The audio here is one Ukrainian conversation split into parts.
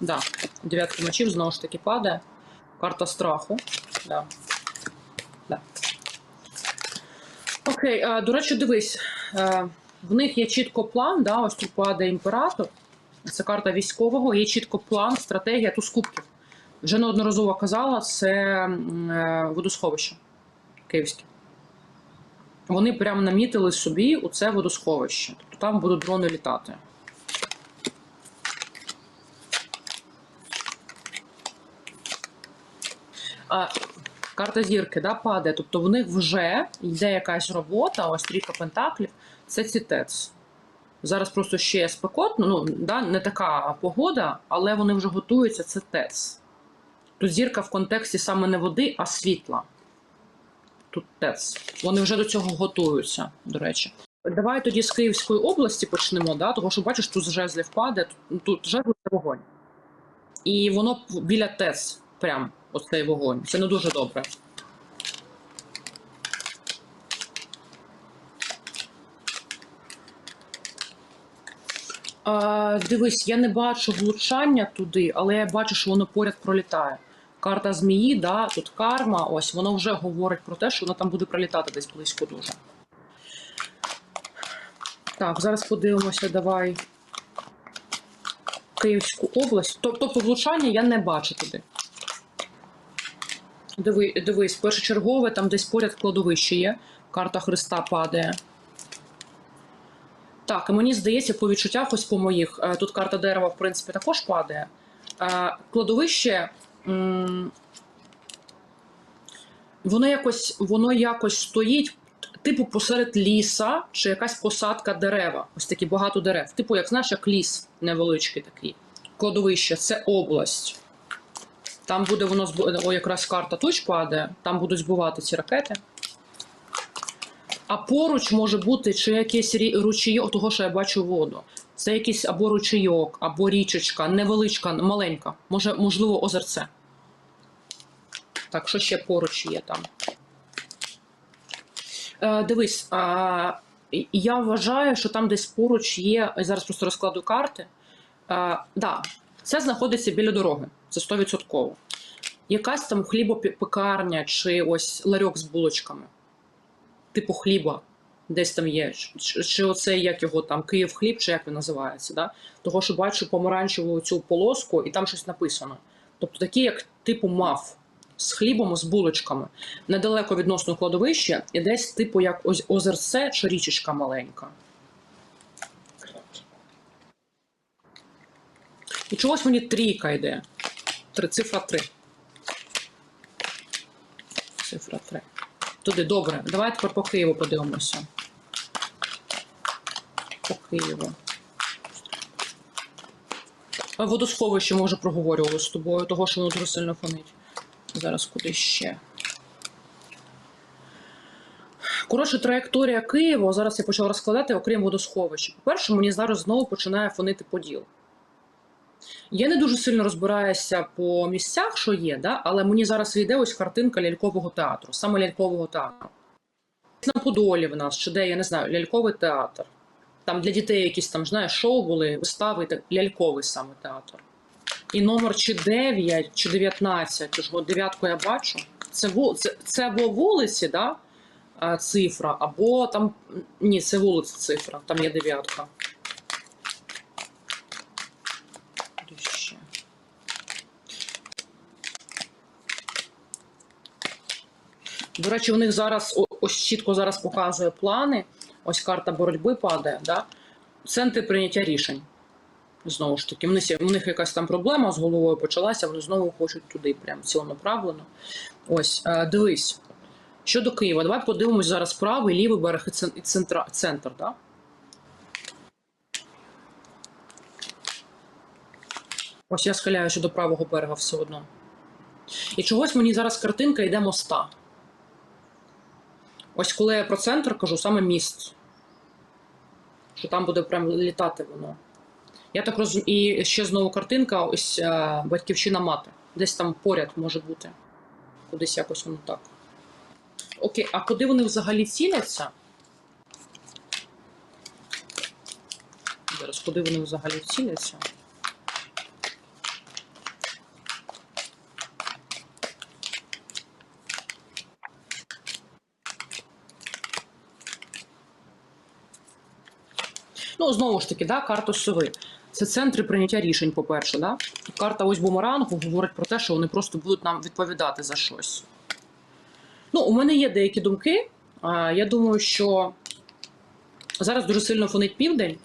Да. Дев'ятка мечів знову ж таки падає. Карта страху. Да. Да. Окей, до речі, дивись. В них є чітко план, да, ось тут падає імператор. Це карта військового, є чітко план, стратегія туз кубків. Вже неодноразово казала, це е, водосховище київське. Вони прямо намітили собі у це водосховище. Тобто там будуть дрони літати. Карта зірки да, падає. Тобто в них вже йде якась робота, ось трійка пентаклів, це цітець. Зараз просто ще спекотно, ну, да, не така погода, але вони вже готуються, це ТЕЦ. Тут зірка в контексті саме не води, а світла. Тут ТЕЦ. Вони вже до цього готуються, до речі. Давай тоді з Київської області почнемо, да? тому що бачиш, тут з жезлів падає, тут, тут жезли це вогонь. І воно біля ТЕЦ, прям оцей вогонь. Це не дуже добре. А, дивись, я не бачу влучання туди, але я бачу, що воно поряд пролітає. Карта змії, да, тут карма, ось воно вже говорить про те, що воно там буде пролітати десь близько дуже. Так, зараз подивимося, давай. Київську область. Тобто влучання я не бачу туди. Диви, дивись, першочергове, там десь поряд кладовище є. Карта Христа падає. Так, і мені здається, по відчуттях, ось по моїх, е, тут карта дерева, в принципі, також падає. Е, Кладовище. Воно якось, воно якось стоїть, типу, посеред ліса, чи якась посадка дерева. Ось такі багато дерев. Типу, як знаєш, як ліс невеличкий такий. Кладовище це область. Там буде воно О, якраз карта туч падає, там будуть збивати ці ракети. А поруч може бути чи якийсь ручійок, того, що я бачу воду. Це якийсь або ручейок, або річечка, невеличка, маленька, може, можливо, озерце. Так, що ще поруч є там? Е, дивись, і- я вважаю, що там десь поруч є. Зараз просто розкладу карти. Е, да, це знаходиться біля дороги. Це 100%. Якась там хлібопекарня чи ось ларьок з булочками типу хліба, десь там є. Чи, оце як його там Київ хліб, чи як він називається, да? Того, що бачу помаранчеву цю полоску, і там щось написано. Тобто такі, як типу мав з хлібом, з булочками. Недалеко відносно кладовища, і десь, типу, як озерце чи річечка маленька. І чогось мені трійка йде. Три, цифра 3. Цифра 3. Туди, добре. Давай тепер по Києву подивимося. По Києву. Водосховище ми вже проговорювали з тобою, того, що воно дуже сильно фонить. Зараз куди ще. Коротше, траєкторія Києва, зараз я почала розкладати, окрім водосховища. По-перше, мені зараз знову починає фонити поділ. Я не дуже сильно розбираюся по місцях, що є, да? але мені зараз йде ось картинка лялькового театру, саме лялькового театру. На Подолі в нас, чи де, я не знаю, ляльковий театр. Там для дітей якісь там, знаєш, шоу були, вистави, так, ляльковий саме театр. І номер чи 9, чи 19, чи ж от дев'ятку я бачу. Це, це, це або вулиці, да? цифра, або там. Ні, це вулиця цифра, там є дев'ятка. Де ще? До речі, у них зараз ось чітко зараз показує плани. Ось карта боротьби падає. Да? Центри прийняття рішень. Знову ж таки, у них якась там проблема з головою почалася, вони знову хочуть туди, прям цілонаправлено. Ось, е, дивись. Щодо Києва, давай подивимось зараз правий, лівий берег і центра, центр. Да? Ось я схиляюся до правого берега все одно. І чогось мені зараз картинка йде моста. Ось коли я про центр кажу, саме міст. Що там буде прям літати воно. Я так розумію. І ще знову картинка, ось е, батьківщина мати. Десь там поряд може бути. Кудись якось воно так. Окей, а куди вони взагалі ціляться? Зараз, куди вони взагалі ціляться? Ну, знову ж таки, да, карта сови. Це центри прийняття рішень, по-перше. Да? Карта ось бумерангу говорить про те, що вони просто будуть нам відповідати за щось. Ну, у мене є деякі думки. Я думаю, що зараз дуже сильно фонить південь.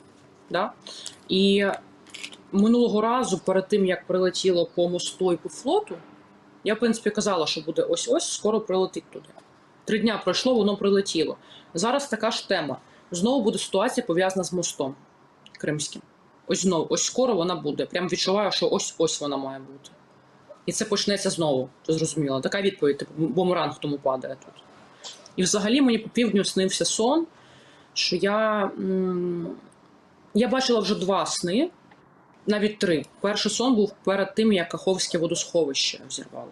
Да? І минулого разу, перед тим як прилетіло по мосту і по флоту, я, в принципі, казала, що буде ось-ось, скоро прилетить туди. Три дня пройшло, воно прилетіло. Зараз така ж тема. Знову буде ситуація пов'язана з мостом кримським. Ось знову, ось скоро вона буде. Прям відчуваю, що ось ось вона має бути. І це почнеться знову. Це зрозуміло. Така відповідь, типу, бумеранг тому падає тут. І взагалі мені по півдню снився сон, що я. Я бачила вже два сни, навіть три. Перший сон був перед тим, як Каховське водосховище взірвали.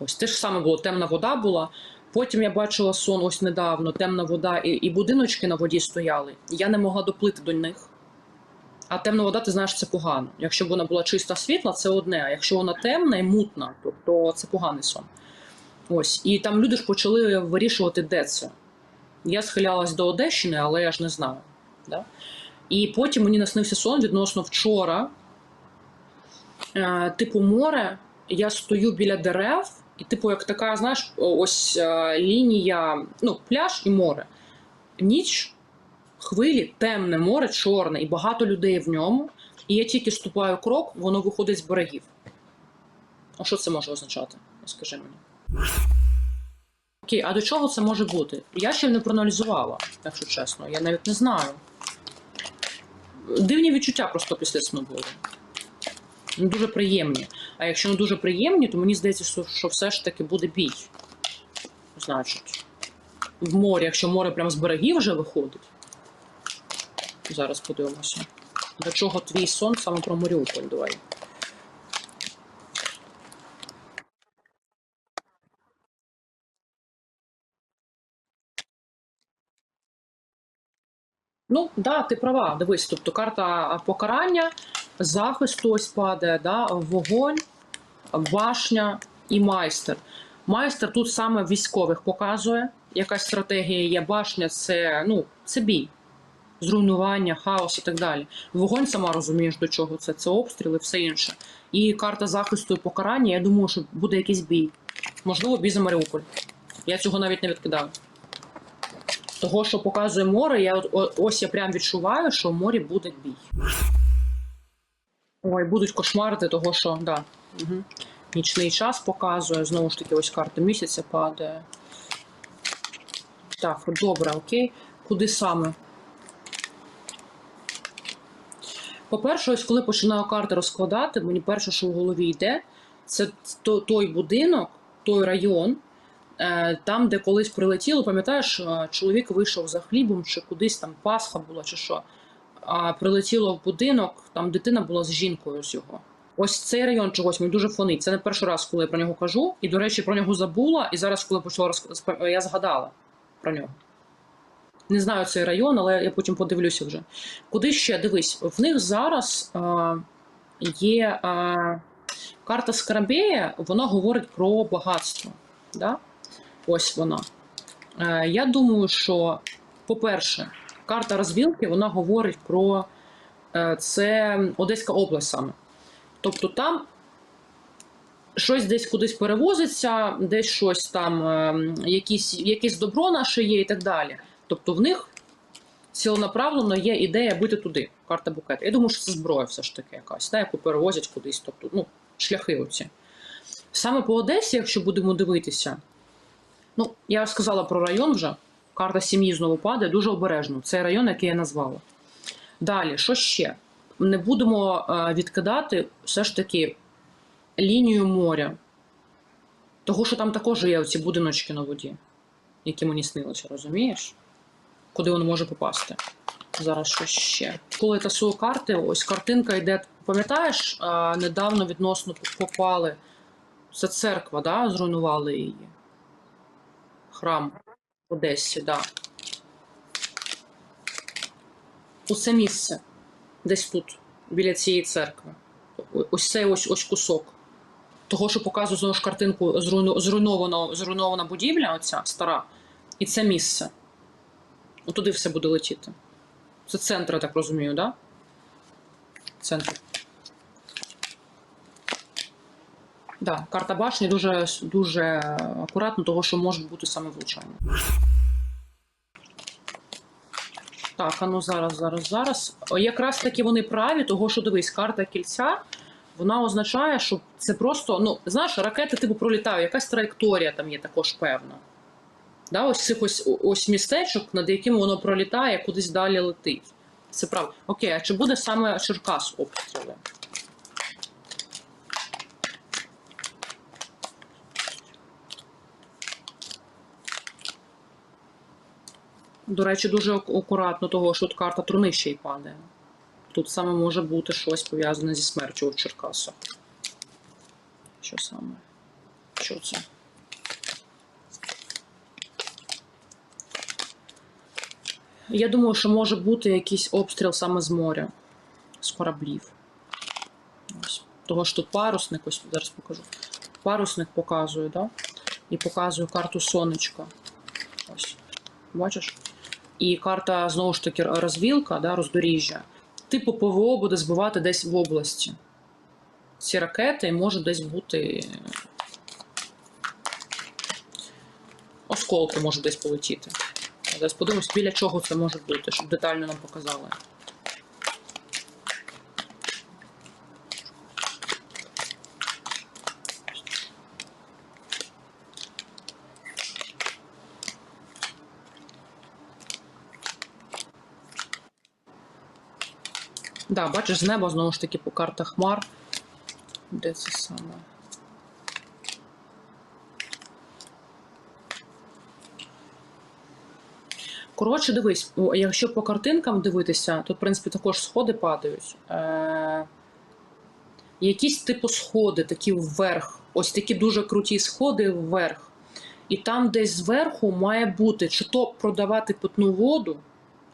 Ось те ж саме було, темна вода була. Потім я бачила сон ось недавно, темна вода, і, і будиночки на воді стояли. Я не могла доплити до них. А темна вода, ти знаєш, це погано. Якщо б вона була чиста світла, це одне. А якщо вона темна і мутна, то, то це поганий сон. Ось. І там люди ж почали вирішувати, де це. Я схилялась до Одещини, але я ж не знаю. Да? І потім мені наснився сон відносно вчора. Е, типу, море, я стою біля дерев, і, типу, як така, знаєш, ось е, лінія, ну, пляж і море. Ніч, хвилі, темне море, чорне, і багато людей в ньому. І я тільки ступаю крок, воно виходить з берегів. А що це може означати? Скажи мені. Окей, а до чого це може бути? Я ще не проаналізувала, якщо чесно, я навіть не знаю. Дивні відчуття просто після сну були. Дуже приємні. А якщо не дуже приємні, то мені здається, що, все ж таки буде бій. Значить, в морі, якщо море прямо з берегів вже виходить. Зараз подивимося. До чого твій сон саме про Маріуполь, давай. Ну, да, ти права. Дивись, тобто карта покарання, захисту ось падає, да, вогонь, башня і майстер. Майстер тут саме військових показує, якась стратегія є. Башня це, ну, це бій, зруйнування, хаос і так далі. Вогонь сама розумієш, до чого це. Це обстріли, все інше. І карта захисту і покарання, я думаю, що буде якийсь бій. Можливо, бій за Маріуполь. Я цього навіть не відкидаю. Того, що показує море, я ось я прям відчуваю, що в морі буде бій. Ой, будуть кошмарити, того, що да. Угу. Нічний час показує. Знову ж таки, ось карта місяця падає. Так, добре, окей. Куди саме? По-перше, ось коли починаю карти розкладати, мені перше, що в голові йде, це той будинок, той район, е, там, де колись прилетіло, пам'ятаєш, е, чоловік вийшов за хлібом, чи кудись там Пасха була, чи що. А прилетіло в будинок, там дитина була з жінкою з його. Ось цей район чогось мені дуже фонить. Це не перший раз, коли я про нього кажу. І, до речі, про нього забула. І зараз, коли почала розк... я згадала про нього. Не знаю цей район, але я потім подивлюся вже. Куди ще дивись, в них зараз е, є е, карта Скарабея, вона говорить про багатство. Да? Ось вона. Е, я думаю, що, по-перше, карта розвілки вона говорить про е, це Одеська область саме. Тобто там щось десь кудись перевозиться, десь щось там, е, якісь, якесь добро наше є і так далі. Тобто в них ціленаправлено є ідея бити туди, карта букет. Я думаю, що це зброя все ж таки якась, та, яку перевозять кудись. Тобто, ну, шляхи оці. Саме по Одесі, якщо будемо дивитися, ну, я сказала про район вже. Карта сім'ї знову падає дуже обережно. Це район, який я назвала. Далі, що ще? Не будемо е, відкидати все ж таки лінію моря. Того, що там також є оці будиночки на воді, які мені снилися, розумієш? Куди воно може попасти? Зараз що ще. Коли тасую карти, ось картинка йде. Пам'ятаєш, е, недавно відносно попали. Це церква, да? зруйнували її. Храм Одесі, да. Усе місце. Десь тут, біля цієї церкви. Ось цей ось, ось кусок. Того, що показує знову ж картинку зруйновано, зруйнована будівля, оця стара, і це місце. Отуди все буде летіти. Це центр, я так розумію, да? Центр. Да, карта башні дуже, дуже акуратно, того, що може бути саме влучання. Так, а ну зараз, зараз, зараз. Якраз таки вони праві, того, що дивись, карта кільця, вона означає, що це просто, ну, знаєш, ракети типу пролітають, якась траєкторія там є також певна. Да, ось цих ось, ось містечок, над якими воно пролітає, кудись далі летить. Це правда. Окей, а чи буде саме Черкас обстріли? До речі, дуже акуратно того, що тут карта трунище й падає. Тут саме може бути щось пов'язане зі смертю в Черкасах. Що саме? Що це? Я думаю, що може бути якийсь обстріл саме з моря, з кораблів. Ось. Того ж тут парусник, ось зараз покажу. Парусник показую, да? І показую карту сонечка. Ось. Бачиш? І карта, знову ж таки, розвілка, да, роздоріжжя. Типу ПВО буде збивати десь в області. Ці ракети можуть десь бути. Осколки можуть десь полетіти. Зараз подивимось, біля чого це може бути, щоб детально нам показали. Да, бачиш, з неба знову ж таки по картах хмар. Де це саме? Коротше, дивись, якщо по картинкам дивитися, тут, в принципі, також сходи падають. Е- якісь типу сходи, такі вверх. Ось такі дуже круті сходи вверх. І там десь зверху має бути чи то продавати питну воду,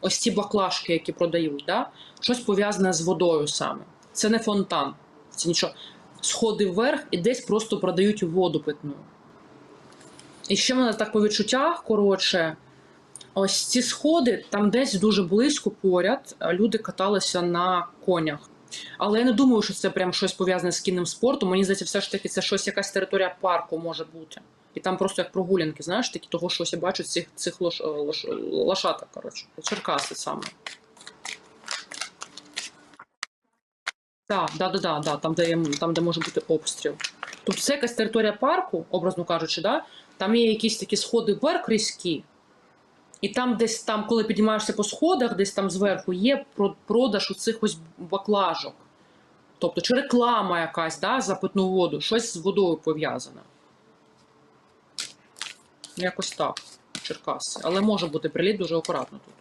ось ці баклажки, які продають, да? щось пов'язане з водою саме. Це не фонтан, це нічого. Сходи вверх і десь просто продають воду питну. І ще в мене так по відчуттях, коротше, ось ці сходи, там десь дуже близько поряд е, люди каталися на конях. Але я не думаю, що це прям щось пов'язане з кінним спортом. Мені здається, все ж таки це щось, якась територія парку може бути. І там просто як прогулянки, знаєш, такі того, що ось я бачу цих, цих лош, лош, лошаток, коротше. Черкаси саме. Так, да, да, да, да, там, де, там, де може бути обстріл. Тобто це якась територія парку, образно кажучи, да? там є якісь такі сходи вверх різкі, і там десь там, коли піднімаєшся по сходах, десь там зверху є про- продаж оцих ось баклажок. Тобто, чи реклама якась да, за питну воду, щось з водою пов'язане. Якось так, Черкаси. Але може бути приліт дуже акуратно тут.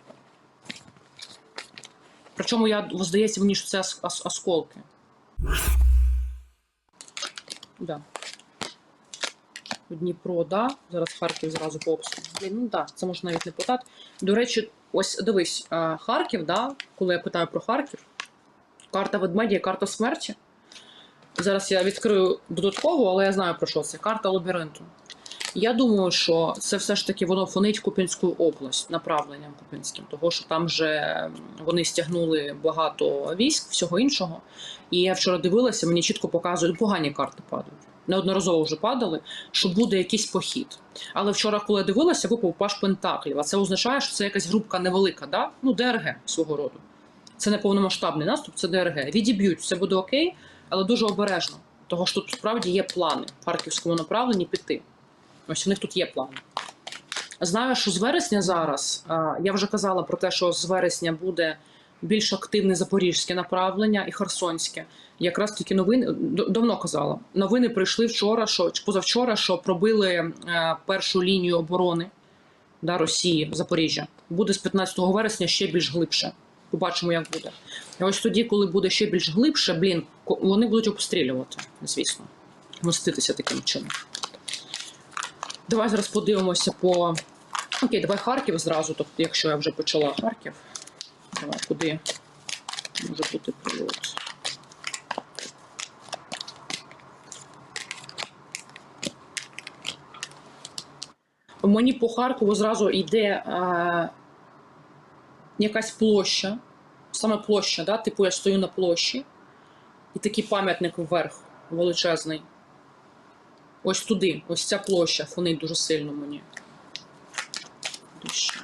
Причому я здається мені, що це ос- ос- осколки. Да. Дніпро, да. Зараз Харків зразу по обстрілу. Блін, ну да, це можна навіть не питати. До речі, ось дивись, Харків, да, коли я питаю про Харків, карта ведмедя, карта смерті. Зараз я відкрию додатково, але я знаю про що це. Карта лабіринту. Я думаю, що це все ж таки воно фонить Куп'янську область направленням Куп'янським, того що там вже вони стягнули багато військ, всього іншого. І я вчора дивилася, мені чітко показують, погані карти падають. Неодноразово вже падали, що буде якийсь похід. Але вчора, коли я дивилася, випав паш Пентаклів. А це означає, що це якась групка невелика, да? ну ДРГ свого роду. Це не повномасштабний наступ, це ДРГ. Відіб'ють, все буде окей, але дуже обережно. Того що тут справді є плани в харківському направленні піти. Ось у них тут є план. Знаю, що з вересня зараз, я вже казала про те, що з вересня буде більш активне запорізьке направлення і херсонське. Якраз тільки новини давно казала. Новини прийшли вчора, що позавчора, що пробили е, першу лінію оборони да, Росії Запоріжжя. Буде з 15 вересня ще більш глибше. Побачимо, як буде. І ось тоді, коли буде ще більш глибше, блін, вони будуть обстрілювати, звісно, мститися таким чином. Давай зараз подивимося по. Окей, давай Харків зразу, тобто, якщо я вже почала Харків. Давай, куди може бути прильот? Мені по Харкову зразу йде е, якась площа, Саме площа, да? типу я стою на площі, і такий пам'ятник вверх величезний. Ось туди, ось ця площа фонить дуже сильно мені. Ще.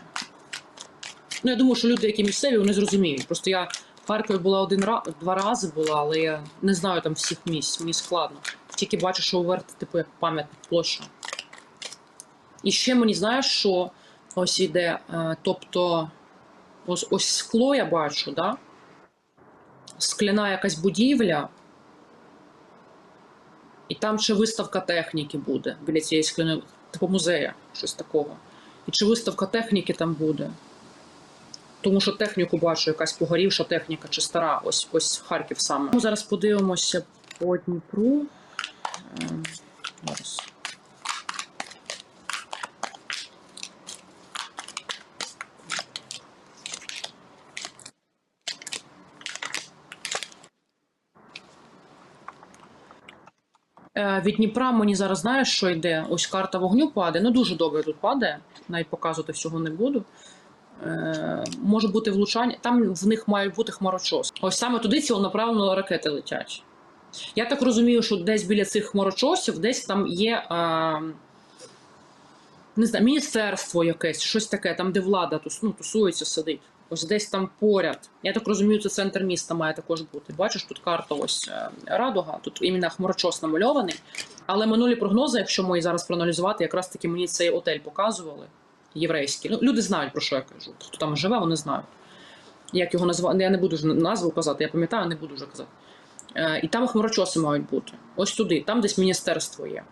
Ну, я думаю, що люди, які місцеві, вони зрозуміють. Просто я в Харкові була один раз, два рази була, але я не знаю там всіх місць, мені складно. Тільки бачу, що вверх, типу, як пам'ятник площа. І ще мені знаєш, що ось іде, е, тобто, ось, ось скло я бачу, да? скляна якась будівля, і там ще виставка техніки буде біля цієї типу музея, щось такого. І чи виставка техніки там буде? Тому що техніку бачу, якась погорівша техніка чи стара, ось ось Харків саме. Ми зараз подивимося по Дніпру. Ем, Зараз. Від Дніпра мені зараз знаєш, що йде? Ось карта вогню падає. Ну дуже добре тут падає. Навіть показувати всього не буду. Е, може бути влучання. Там в них мають бути хмарочос. Ось саме туди цілонаправленно ракети летять. Я так розумію, що десь біля цих хмарочосів, десь там є. Е, не знаю, міністерство якесь, щось таке, там, де влада тус, ну, тусується, сидить. Ось десь там поряд. Я так розумію, це центр міста має також бути. Бачиш, тут карта ось е, Радуга, тут іменно хмарочос намальований. Але минулі прогнози, якщо ми зараз проаналізувати, якраз таки мені цей отель показували. Єврейський. Ну, люди знають, про що я кажу. Хто там живе, вони знають. Як його назвати? Я не буду вже назву казати, я пам'ятаю, не буду вже казати. Е, і там хмарочоси мають бути. Ось туди, там десь міністерство є.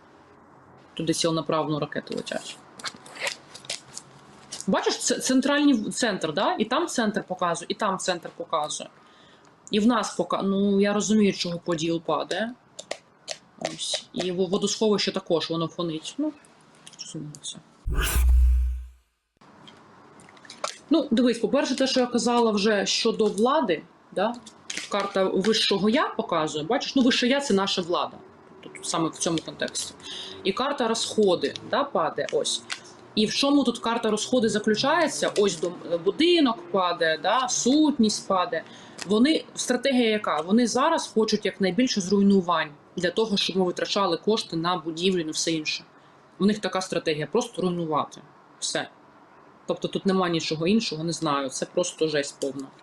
Туди цілонаправно ракети летять. Бачиш, це центральний центр, да? і там центр показує, і там центр показує. І в нас пока. Ну, я розумію, чого поділ падає. Ось. І водосховище також воно фонить. Ну, розумію це. Ну, дивись, по-перше, те, що я казала вже щодо влади, да? тут карта вищого я показує. Бачиш, ну вище я це наша влада. Тут саме в цьому контексті. І карта розходи да, падає ось. І в чому тут карта розходи заключається? Ось до будинок падає, да, сутність падає. Вони стратегія яка? Вони зараз хочуть якнайбільше зруйнувань для того, щоб ми витрачали кошти на будівлю і все інше. У них така стратегія просто руйнувати. Все. Тобто тут немає нічого іншого, не знаю. Це просто жесть повна.